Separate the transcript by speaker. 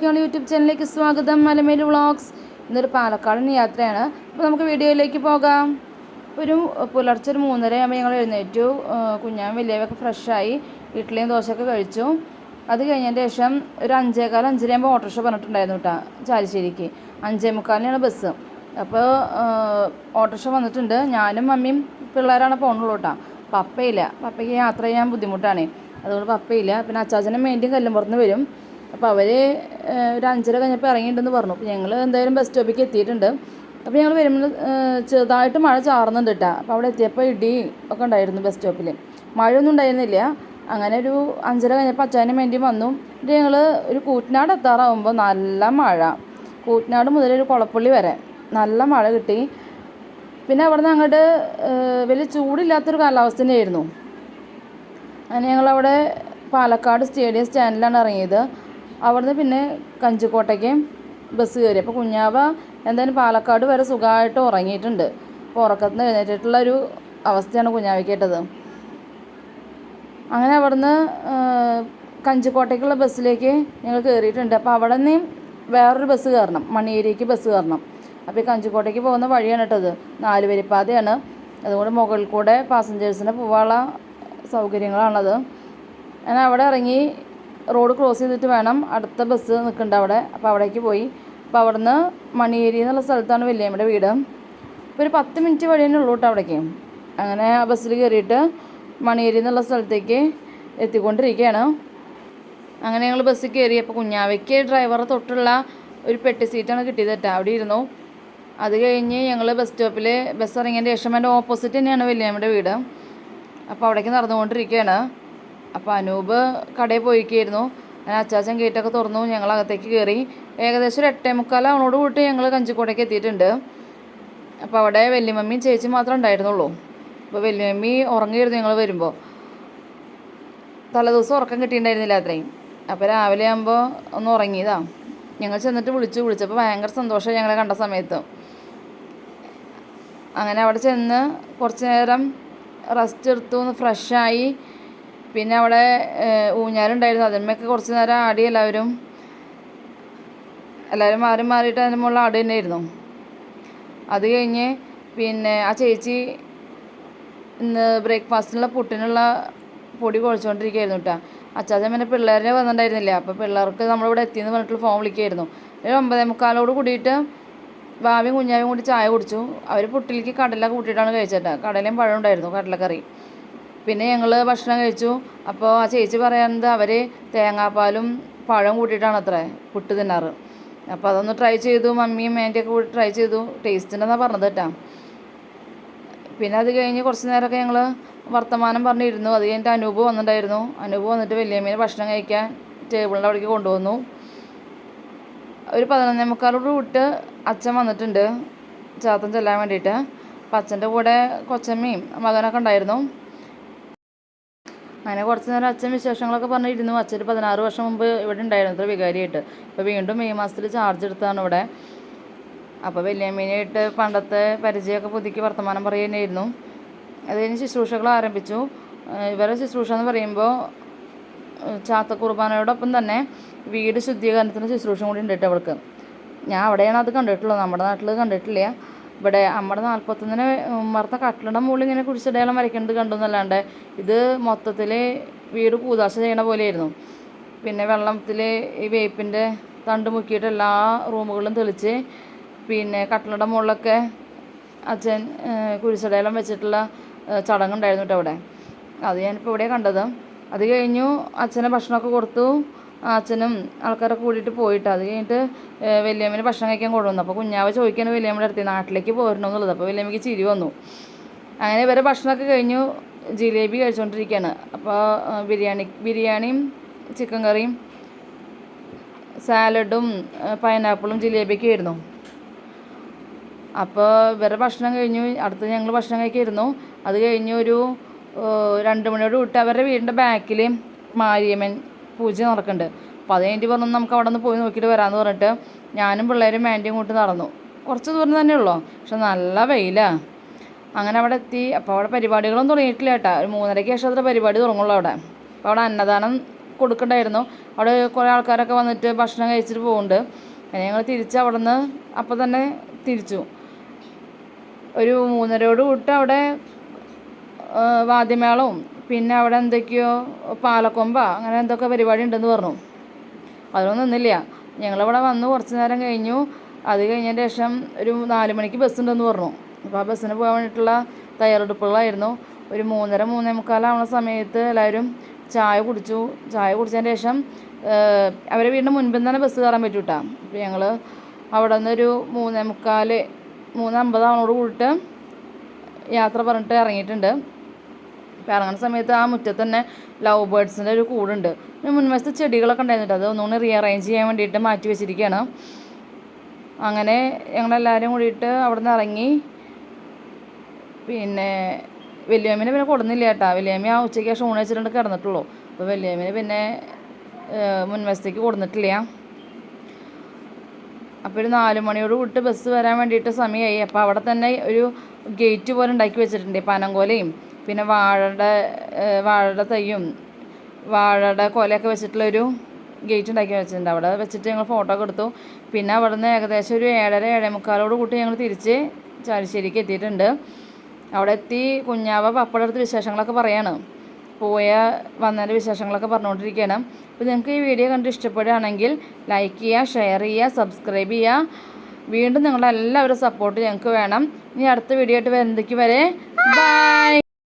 Speaker 1: എല്ലാവർക്കും യൂട്യൂബ് ചാനലിലേക്ക് സ്വാഗതം. മലമേൽ വ്ളോഗ്സ്. ഇന്നൊരു പാലക്കാടൻ യാത്രയാണ്. അപ്പോൾ നമുക്ക് വീഡിയോയിലേക്ക് പോകാം. ഒരു പുലർച്ചെ ഒരു മൂന്നര ആകുമ്പോൾ ഞങ്ങൾ എഴുന്നേറ്റു. കുഞ്ഞാൻ വലിയവയൊക്കെ ഫ്രഷായി ഇഡ്ഡലിയും ദോശയൊക്കെ കഴിച്ചു. അത് കഴിഞ്ഞതിന് ശേഷം ഒരു അഞ്ചേകാൽ അഞ്ചര ആകുമ്പോൾ ഓട്ടോറിക്ഷ പറഞ്ഞിട്ടുണ്ടായിരുന്നു കേട്ടോ ചാലിശ്ശേരിക്ക്. അഞ്ചേ മുക്കാലിനാണ് ബസ്. അപ്പോൾ ഓട്ടോറിക്ഷ വന്നിട്ടുണ്ട്. ഞാനും മമ്മിയും പിള്ളേരാണ് പോകണുള്ളൂ കേട്ടോ പപ്പയില്ല. പപ്പയ്ക്ക് യാത്ര ചെയ്യാൻ ബുദ്ധിമുട്ടാണ്. അതുകൊണ്ട് പപ്പയില്ല. പിന്നെ അച്ചാച്ചനും വേണ്ടിയും കല്ലും പുറത്തുനിന്ന് വരും. അപ്പോൾ അവർ ഒരു അഞ്ചര കഴിഞ്ഞപ്പോൾ ഇറങ്ങിയിട്ടുണ്ടെന്ന് പറഞ്ഞു. അപ്പോൾ ഞങ്ങൾ എന്തായാലും ബസ് സ്റ്റോപ്പിലേക്ക് എത്തിയിട്ടുണ്ട്. അപ്പോൾ ഞങ്ങൾ വരുമ്പോൾ ചെറുതായിട്ട് മഴ ചാറുന്നുണ്ട് കേട്ടോ അപ്പോൾ അവിടെ എത്തിയപ്പോൾ ഇടി ഒക്കെ ഉണ്ടായിരുന്നു ബസ് സ്റ്റോപ്പിൽ മഴയൊന്നും ഉണ്ടായിരുന്നില്ല. അങ്ങനെ ഒരു അഞ്ചര കഴിഞ്ഞപ്പോൾ അച്ചാനും വേണ്ടി വന്നു. എന്നിട്ട് ഞങ്ങൾ ഒരു കൂറ്റനാട് എത്താറാകുമ്പോൾ നല്ല മഴ. കൂറ്റനാട് മുതൽ ഒരു കുളപ്പള്ളി വരെ നല്ല മഴ കിട്ടി. പിന്നെ അവിടെ നിന്ന് അങ്ങോട്ട് വലിയ ചൂടില്ലാത്തൊരു കാലാവസ്ഥ തന്നെയായിരുന്നു അങ്ങനെ ഞങ്ങളവിടെ പാലക്കാട് സ്റ്റേഡിയം സ്റ്റാൻഡിലാണ് ഇറങ്ങിയത്. അവിടുന്ന് പിന്നെ കഞ്ചിക്കോട്ടയ്ക്ക് ബസ് കയറി. അപ്പോൾ കുഞ്ഞാവ എന്തായാലും പാലക്കാട് വരെ സുഖമായിട്ട് ഉറങ്ങിയിട്ടുണ്ട്. അപ്പോൾ ഉറക്കത്തിൽ നിന്ന് എഴുന്നേറ്റിട്ടുള്ള ഒരു അവസ്ഥയാണ് കുഞ്ഞാവയ്ക്കേട്ടത് അങ്ങനെ അവിടുന്ന് കഞ്ചിക്കോട്ടയ്ക്കുള്ള ബസ്സിലേക്ക് ഞങ്ങൾ കയറിയിട്ടുണ്ട്. അപ്പോൾ അവിടെ നിന്ന് വേറൊരു ബസ് കയറണം. മണിയേരിക്ക് ബസ് കയറണം. അപ്പോൾ ഈ കഞ്ചിക്കോട്ടയ്ക്ക് പോകുന്ന വഴിയാണ് കേട്ടത്. നാല് വരിപ്പാതയാണ് അതുകൊണ്ട് മുകളിൽ കൂടെ പാസഞ്ചേഴ്സിന് പോകാനുള്ള സൗകര്യങ്ങളാണത് ഞാൻ അവിടെ ഇറങ്ങി റോഡ് ക്രോസ് ചെയ്തിട്ട് വേണം അടുത്ത ബസ് നിൽക്കുന്നുണ്ട് അവിടെ. അപ്പോൾ അവിടേക്ക് പോയി. അപ്പോൾ അവിടുന്ന് മണിയേരി എന്നുള്ള സ്ഥലത്താണ് വല്യമ്മയുടെ വീട്. അപ്പോൾ ഒരു പത്ത് മിനിറ്റ് വഴി തന്നെ ഉള്ളൂ കേട്ടോ അവിടേക്ക്. അങ്ങനെ ആ ബസ്സിൽ കയറിയിട്ട് മണിയേരി എന്നുള്ള സ്ഥലത്തേക്ക് എത്തിക്കൊണ്ടിരിക്കുകയാണ് അങ്ങനെ ഞങ്ങൾ ബസ്സിൽ കയറി അപ്പോൾ കുഞ്ഞാവയ്ക്ക് ഡ്രൈവറെ തൊട്ടുള്ള ഒരു പെട്ടി സീറ്റാണ് കിട്ടിയത് കേട്ടോ അവിടെ ഇരുന്നു. അത് കഴിഞ്ഞ് ഞങ്ങൾ ബസ് സ്റ്റോപ്പിൽ ബസ് ഇറങ്ങിയതിന്റെ ശേഷം എന്റെ ഓപ്പോസിറ്റ് തന്നെയാണ് വല്യമ്മയുടെ വീട്. അപ്പോൾ അവിടേക്ക് നടന്നുകൊണ്ടിരിക്കുകയാണ് അപ്പോൾ അനൂപ് കടയിൽ പോയിക്കായിരുന്നു അങ്ങനെ അച്ചാച്ചൻ ഗേറ്റൊക്കെ തുറന്നു ഞങ്ങൾ അകത്തേക്ക് കയറി ഏകദേശം ഒരു എട്ടേ മുക്കാലാവണോട് കൂട്ടി ഞങ്ങൾ കഞ്ചിക്കോടേക്ക് എത്തിയിട്ടുണ്ട്. അപ്പോൾ അവിടെ വല്യമ്മമ്മയും ചേച്ചി മാത്രമേ ഉണ്ടായിരുന്നുള്ളൂ. അപ്പോൾ വല്യമ്മി ഉറങ്ങിയിരുന്നു ഞങ്ങൾ വരുമ്പോൾ. തലേദിവസം ഉറക്കം കിട്ടിയിട്ടുണ്ടായിരുന്നില്ല അത്രയും. അപ്പോൾ രാവിലെ ആകുമ്പോൾ ഒന്ന് ഉറങ്ങിയതാ. ഞങ്ങൾ ചെന്നിട്ട് വിളിച്ചു. വിളിച്ചപ്പോൾ ഭയങ്കര സന്തോഷം ഞങ്ങളെ കണ്ട സമയത്ത്. അങ്ങനെ അവിടെ ചെന്ന് കുറച്ച് നേരം റെസ്റ്റ് എടുത്തു. ഒന്ന് ഫ്രഷായി പിന്നെ അവിടെ ഊഞ്ഞാലുണ്ടായിരുന്നു. അതിന്മേക്ക് കുറച്ച് നേരം ആടി എല്ലാവരും എല്ലാവരും മാറി മാറിയിട്ട് അതിന് മുകളിൽ ആട് തന്നെയായിരുന്നു. അത് കഴിഞ്ഞ് പിന്നെ ആ ചേച്ചി ഇന്ന് ബ്രേക്ക്ഫാസ്റ്റിനുള്ള പുട്ടിനുള്ള പൊടി കുഴച്ചുകൊണ്ടിരിക്കുകയായിരുന്നു കേട്ടോ അച്ചാച്ചൻ പിന്നെ പിള്ളേരെ വന്നിട്ടുണ്ടായിരുന്നില്ല. അപ്പോൾ പിള്ളേർക്ക് നമ്മളിവിടെ എത്തിയെന്ന് പറഞ്ഞിട്ട് ഫോൺ വിളിക്കുകയായിരുന്നു. ഒരു ഒമ്പതേ മുക്കാലോട് കൂടിയിട്ട് ഭാവിയും കുഞ്ഞാവും കൂടി ചായ കുടിച്ചു. അവർ പുട്ടിലേക്ക് കടല കൂട്ടിയിട്ടാണ് കഴിച്ചേട്ടാ കടലയും പഴം ഉണ്ടായിരുന്നു കടലക്കറി. പിന്നെ ഞങ്ങൾ ഭക്ഷണം കഴിച്ചു. അപ്പോൾ ആ ചേച്ചി പറയുന്നത് അവർ തേങ്ങാപ്പാലും പഴം കൂട്ടിയിട്ടാണ് അത്രേ പുട്ട് തിന്നാറ്. അപ്പോൾ അതൊന്ന് ട്രൈ ചെയ്തു. മമ്മിയും മേന്റെയൊക്കെ കൂടി ട്രൈ ചെയ്തു. ടേസ്റ്റ് ഉണ്ടെന്നാണ് പറഞ്ഞത് കേട്ടോ. പിന്നെ അത് കഴിഞ്ഞ് കുറച്ച് നേരമൊക്കെ ഞങ്ങൾ വർത്തമാനം പറഞ്ഞിരുന്നു. അത് കഴിഞ്ഞിട്ട് അനൂപ് വന്നിട്ടുണ്ടായിരുന്നു. അനൂപ് വന്നിട്ട് വലിയമ്മേനെ ഭക്ഷണം കഴിക്കാൻ ടേബിളിന്റെ അവിടേക്ക് കൊണ്ടുവന്നു. ഒരു പതിനൊന്നേ മുക്കാലോട് വിട്ട് അച്ഛൻ വന്നിട്ടുണ്ട്. ചാത്തൻ ചെല്ലാൻ വേണ്ടിയിട്ട്. അപ്പം അച്ഛന്റെ കൂടെ കൊച്ചമ്മയും മകനൊക്കെ ഉണ്ടായിരുന്നു. അങ്ങനെ കുറച്ച് നേരം അച്ഛൻ വിശേഷങ്ങളൊക്കെ പറഞ്ഞിരുന്നു. അച്ഛൻ പതിനാറ് വർഷം മുമ്പ് ഇവിടെ ഉണ്ടായിരുന്നു ഇത്ര വികാരിയായിട്ട്. ഇപ്പോൾ വീണ്ടും മെയ് മാസത്തിൽ ചാർജ് എടുത്താണ് ഇവിടെ. അപ്പോൾ വല്യമ്മീനായിട്ട് പണ്ടത്തെ പരിചയമൊക്കെ പുതുക്കി വർത്തമാനം പറയുന്നതായിരുന്നു അത് കഴിഞ്ഞ് ശുശ്രൂഷകൾ ആരംഭിച്ചു. ഇവരുടെ ശുശ്രൂഷ എന്ന് പറയുമ്പോൾ ചാത്ത കുർബാനയോടൊപ്പം തന്നെ വീട് ശുദ്ധീകരണത്തിന് ശുശ്രൂഷ കൂടി ഉണ്ട് അവൾക്ക്. ഞാൻ അവിടെയാണ് അത് കണ്ടിട്ടുള്ളത്. നമ്മുടെ നാട്ടിൽ കണ്ടിട്ടില്ല. ഇവിടെ നമ്മുടെ നാൽപ്പത്തൊന്നിന് ഉമ്മർത്ത കട്ടിലിന്റെ മുകളിൽ ഇങ്ങനെ കുടിച്ചിടയാളം വരയ്ക്കുന്നത് കണ്ടു എന്നല്ലാണ്ട് ഇത് മൊത്തത്തിൽ വീട് കൂതാശ ചെയ്യണ പോലെയായിരുന്നു. പിന്നെ വെള്ളത്തിൽ ഈ വേപ്പിന്റെ തണ്ട് മുക്കിയിട്ട് എല്ലാ റൂമുകളിലും തെളിച്ച് പിന്നെ കട്ടിലിന്റെ മുകളിലൊക്കെ അച്ഛൻ കുഴിച്ചടയാളം വെച്ചിട്ടുള്ള ചടങ്ങുണ്ടായിരുന്നു കേട്ടോ അവിടെ. അത് ഞാനിപ്പോൾ ഇവിടെ കണ്ടത്. അത് കഴിഞ്ഞു അച്ഛനെ ഭക്ഷണമൊക്കെ കൊടുത്തു. അച്ഛനും ആൾക്കാരൊക്കെ കൂടിയിട്ട് പോയിട്ട് അത് കഴിഞ്ഞിട്ട് വല്യമ്മേനെ ഭക്ഷണം കഴിക്കാൻ കൊണ്ടുവന്നു. അപ്പോൾ കുഞ്ഞാവ് ചോദിക്കാണ് വലിയമ്മയുടെ അടുത്ത് നാട്ടിലേക്ക് പോരണോ എന്നുള്ളത് അപ്പോൾ വലിയമ്മയ്ക്ക് ചിരി വന്നു. അങ്ങനെ ഇവരെ ഭക്ഷണമൊക്കെ കഴിഞ്ഞു ജിലേബി കഴിച്ചുകൊണ്ടിരിക്കുകയാണ് അപ്പോൾ ബിരിയാണി ബിരിയാണിയും ചിക്കൻ കറിയും സാലഡും പൈനാപ്പിളും ജിലേബിയൊക്കെ ആയിരുന്നു. അപ്പോൾ ഇവരുടെ ഭക്ഷണം കഴിഞ്ഞു അടുത്ത് ഞങ്ങൾ ഭക്ഷണം കഴിക്കായിരുന്നു. അത് കഴിഞ്ഞ് ഒരു രണ്ട് മണിയോട് വിട്ട് അവരുടെ വീടിന്റെ ബാക്കിൽ മാരിയമ്മൻ പൂജ നടക്കുന്നുണ്ട് അപ്പോൾ അത് കഴിഞ്ഞിട്ട് പറഞ്ഞു നമുക്ക് അവിടെ നിന്ന് പോയി നോക്കിയിട്ട് വരാമെന്ന് പറഞ്ഞിട്ട് ഞാനും പിള്ളേരും മാന്റിയും കൂട്ടി നടന്നു. കുറച്ച് ദൂരം തന്നെ ഉള്ളൂ? പക്ഷെ നല്ല വെയിലാണ് അങ്ങനെ അവിടെ എത്തി. അപ്പോൾ അവിടെ പരിപാടികളൊന്നും തുടങ്ങിയിട്ടില്ല കേട്ടോ. ഒരു മൂന്നരയ്ക്ക് ശേഷം അത്ര പരിപാടി തുടങ്ങുള്ളൂ അവിടെ. അപ്പോൾ അവിടെ അന്നദാനം കൊടുക്കണ്ടായിരുന്നു. അവിടെ കുറേ ആൾക്കാരൊക്കെ വന്നിട്ട് ഭക്ഷണം കഴിച്ചിട്ട് പോകുന്നുണ്ട് അങ്ങനെ ഞങ്ങൾ തിരിച്ച് അവിടെ നിന്ന് അപ്പോൾ തന്നെ തിരിച്ചു. ഒരു മൂന്നരയോട് കൂട്ട് അവിടെ വാദ്യമേളവും പിന്നെ അവിടെ എന്തൊക്കെയോ പാലക്കൊമ്പ അങ്ങനെ എന്തൊക്കെ പരിപാടി ഉണ്ടെന്ന് പറഞ്ഞു. അതൊന്നും നിന്നില്ല. ഞങ്ങളവിടെ വന്ന് കുറച്ച് നേരം കഴിഞ്ഞു. അത് കഴിഞ്ഞതിന് ശേഷം ഒരു നാല് മണിക്ക് ബസ് ഉണ്ടെന്ന് പറഞ്ഞു. അപ്പോൾ ആ ബസ്സിന് പോകാൻ വേണ്ടിയിട്ടുള്ള തയ്യാറെടുപ്പുകളായിരുന്നു. ഒരു മൂന്നര മൂന്നേ മുക്കാലാവുന്ന സമയത്ത് എല്ലാവരും ചായ കുടിച്ചു. ചായ കുടിച്ചതിന് ശേഷം അവരെ വീടിന് മുൻപിൽ തന്നെ ബസ് കയറാൻ പറ്റൂ കേട്ടോ അപ്പോൾ ഞങ്ങൾ അവിടെ നിന്നൊരു മൂന്നേ മുക്കാൽ മൂന്ന് അമ്പതാവണോട് കൂടിയിട്ട് യാത്ര പറഞ്ഞിട്ട് ഇറങ്ങിയിട്ടുണ്ട്. അപ്പോൾ ഇറങ്ങുന്ന സമയത്ത് ആ മുറ്റത്ത് തന്നെ ലവ് ബേർഡ്സിന്റെ ഒരു കൂടുണ്ട്. പിന്നെ മുൻവശത്ത് ചെടികളൊക്കെ ഉണ്ടായിരുന്നു അത് ഒന്നുകൂടി റീഅറേഞ്ച് ചെയ്യാൻ വേണ്ടിയിട്ട് മാറ്റി വെച്ചിരിക്കുകയാണ് അങ്ങനെ ഞങ്ങളെല്ലാവരും കൂടിയിട്ട് അവിടെ നിന്ന് ഇറങ്ങി. പിന്നെ വലിയമ്മേനെ പിന്നെ കൊടുന്നില്ല കേട്ടോ. വലിയമ്മ ആ ഉച്ചയ്ക്ക് ശേഷം ഊണ് വെച്ചിട്ടുണ്ട് കിടന്നിട്ടുള്ളൂ. അപ്പോൾ വലിയമ്മേനെ പിന്നെ മുൻവശത്തേക്ക് കൊടുന്നിട്ടില്ല. അപ്പോൾ ഒരു നാല് മണിയോട് വിട്ട് ബസ് വരാൻ വേണ്ടിയിട്ട് സമയമായി അപ്പോൾ അവിടെ തന്നെ ഒരു ഗേറ്റ് പോലെ ഉണ്ടാക്കി വെച്ചിട്ടുണ്ട് പനങ്കോലയും. പിന്നെ വാഴയുടെ വാഴയുടെ തൈയും വാഴയുടെ കൊലയൊക്കെ വെച്ചിട്ടുള്ളൊരു ഗേറ്റ് ഉണ്ടാക്കി വെച്ചിട്ടുണ്ട്. അവിടെ വെച്ചിട്ട് ഞങ്ങൾ ഫോട്ടോ ഒക്കെ എടുത്തു. പിന്നെ അവിടെ നിന്ന് ഏകദേശം ഒരു ഏഴര ഏഴേ മുക്കാലോട് കൂട്ടി ഞങ്ങൾ തിരിച്ച് ചാലിശ്ശേരിക്ക് എത്തിയിട്ടുണ്ട്. അവിടെ എത്തി കുഞ്ഞാവ പപ്പടം അടുത്ത് വിശേഷങ്ങളൊക്കെ പറയാണ്. പോയ വന്നതിന്റെ വിശേഷങ്ങളൊക്കെ പറഞ്ഞുകൊണ്ടിരിക്കുകയാണ്. അപ്പോൾ നിങ്ങൾക്ക് ഈ വീഡിയോ കണ്ട് ഇഷ്ടപ്പെടുകയാണെങ്കിൽ ലൈക്ക് ചെയ്യുക ഷെയർ ചെയ്യുക സബ്സ്ക്രൈബ് ചെയ്യുക. വീണ്ടും നിങ്ങളുടെ എല്ലാവരും സപ്പോർട്ട് ഞങ്ങൾക്ക് വേണം. ഇനി അടുത്ത വീഡിയോ ആയിട്ട് വരുന്നതിക്ക് വരെ ബൈ